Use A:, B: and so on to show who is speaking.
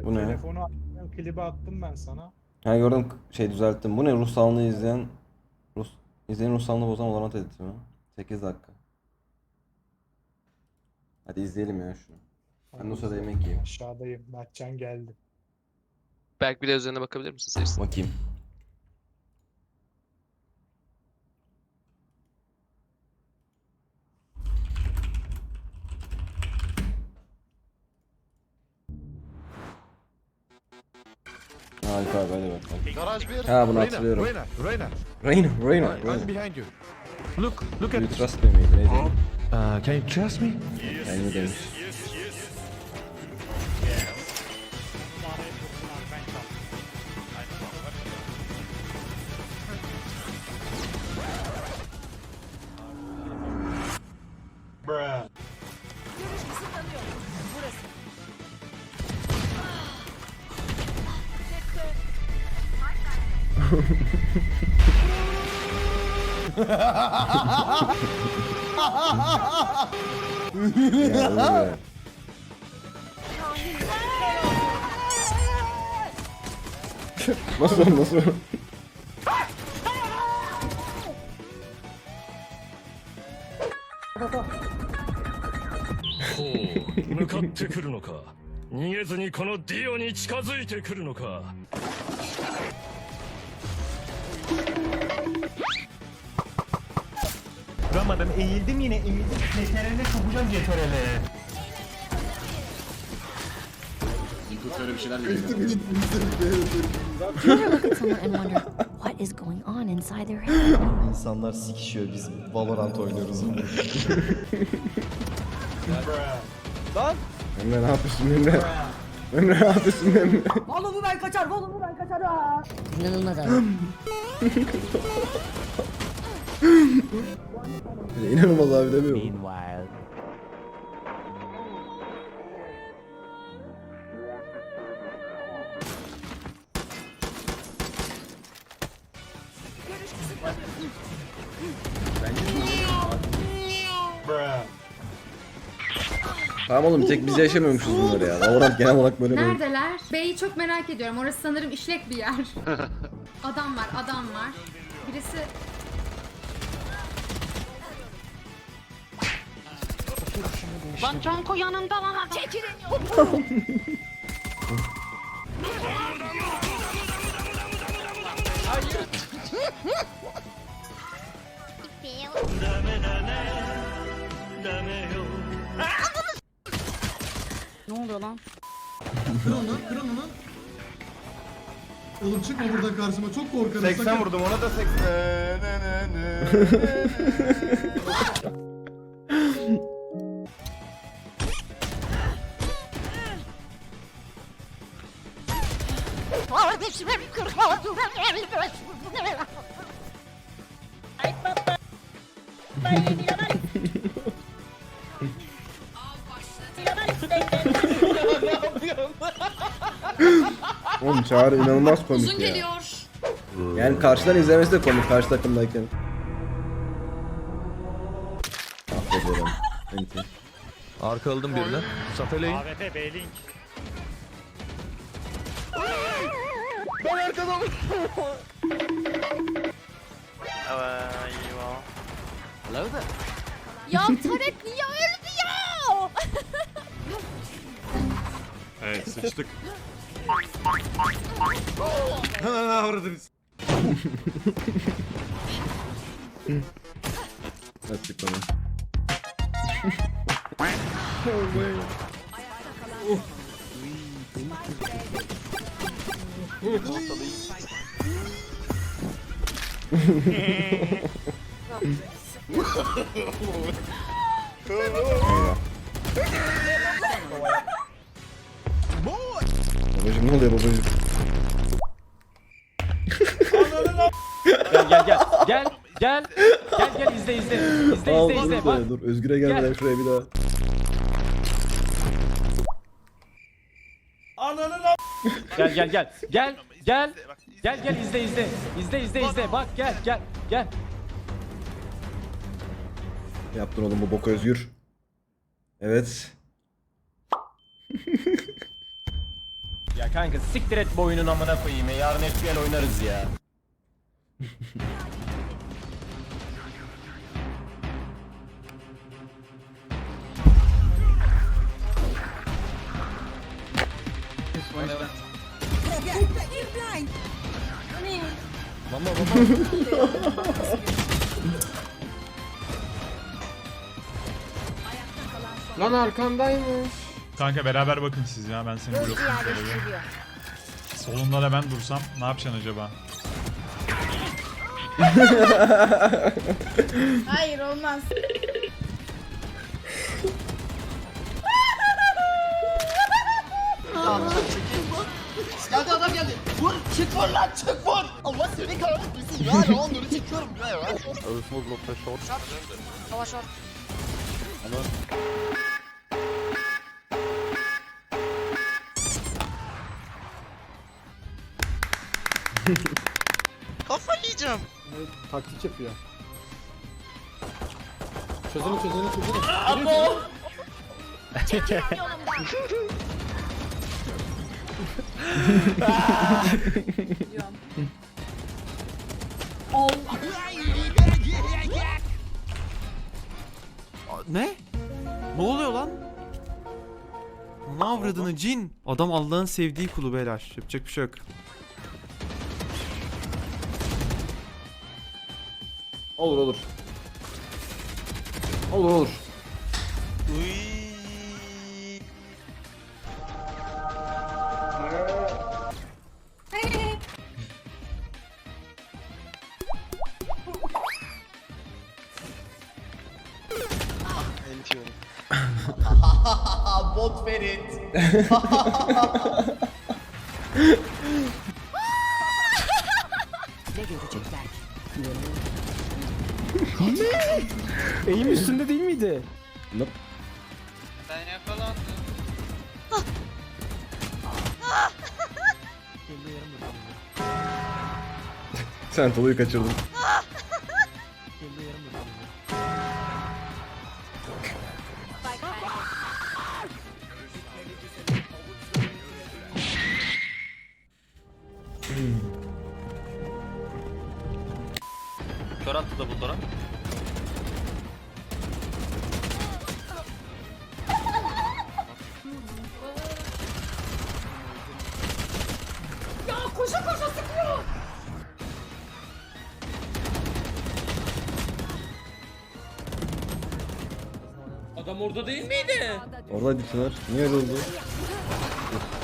A: Te-
B: Bu ne?
A: Telefonu attım, klibi attım ben sana.
B: Ha gördüm şey düzelttim. Bu ne Rus salonu izleyen Rus izleyen Rus salonu bozan Valorant editi mi? 8 dakika. Hadi izleyelim ya şunu. Ben de o sırada yemek yiyeyim.
A: Aşağıdayım. Mertcan geldi.
C: Berk bir de üzerine bakabilir misin serisi?
B: Bakayım. Harika abi hadi bakalım.
D: Garaj bir.
B: Ha, bunu hatırlıyorum.
D: Reyna, Reyna.
B: Reyna, Reyna,
D: I'm behind you. Look, look at
B: You
D: this.
B: trust me miydi neydi?
D: Uh, can you trust me?
B: Yani demiş. Ya bu be. nasıl nasıl?
E: ほう向かってくるのか逃げずにこのディオに近づいてくるのか
F: Duramadım eğildim yine eğildim. CTRL'e sokacağım
G: someone and wonder what is going on inside their head?
H: İnsanlar sikişiyor biz Valorant oynuyoruz.
B: Emre ne yapıyorsun Emre? Emre ne yapıyorsun Emre?
I: Vallahi ben kaçar, vallahi ben kaçar ha.
G: İnanılmaz abi.
B: İnanılmaz abi demiyorum.
F: Meanwhile.
B: Tamam oğlum bir tek biz yaşamıyormuşuz bunları ya. Valorant genel olarak böyle oyun.
J: Neredeler? B'yi çok merak ediyorum. Orası sanırım işlek bir yer. adam var, adam var. Birisi...
I: Lan Canko yanımda lan adam. Ne oluyor lan?
H: Oğlum çıkma buradan karşıma çok korkarım.
D: 80 vurdum ona da 80.
I: Kardeşime bir kırma.
B: Oğlum Çağrı inanılmaz komik
J: Uzun
B: ya.
J: geliyor.
B: Yani karşıdan izlemesi de komik karşı takımdayken. Affederim. Enti.
D: Arkaladım birini. Safeleyin.
F: AWP B-Link.
J: Ya Tarek niye
D: Evet sıçtık.
B: Açıklama. Babacım ne oluyor babacım?
F: Gel gel gel. Gel gel. Gel gel izle izle. İzle
B: Al,
F: izle izle.
B: dur,
F: Bak.
B: dur Özgür'e gelmeden
F: Gel.
B: şuraya bir daha.
F: Gel gel gel. Gel gel. Gel gel izle izle. İzle izle izle. Bak gel gel gel.
B: Yaptın oğlum bu boku Özgür. Evet.
K: kanka siktir et bu amına koyayım ya. Yarın FPL oynarız ya.
L: Lan arkandaymış.
M: Kanka beraber bakın siz ya ben seni blokladım. Solunda da ben dursam ne yapacaksın acaba?
L: Hayır olmaz.
C: Geldi adam geldi. Vur çık vur lan çık vur. Allah seni kahretmesin ya. Ne onları çekiyorum ya ya.
L: Hava şort.
C: Kafa yiyeceğim.
D: Taktik yapıyor. Çözünü çözünü çözünü.
N: Ne? Ne oluyor lan? Ne avradını cin? Adam Allah'ın sevdiği kulu beyler. Yapacak bir şey yok.
B: Olur olur. Olur olur.
C: Bot Ferit.
B: Sen Tolu'yu kaçırdın.
K: Kör attı da bulduğuna.
O: Ya koşa koşa sıkıyor.
B: Oradaydı Çınar. Niye öyle oldu?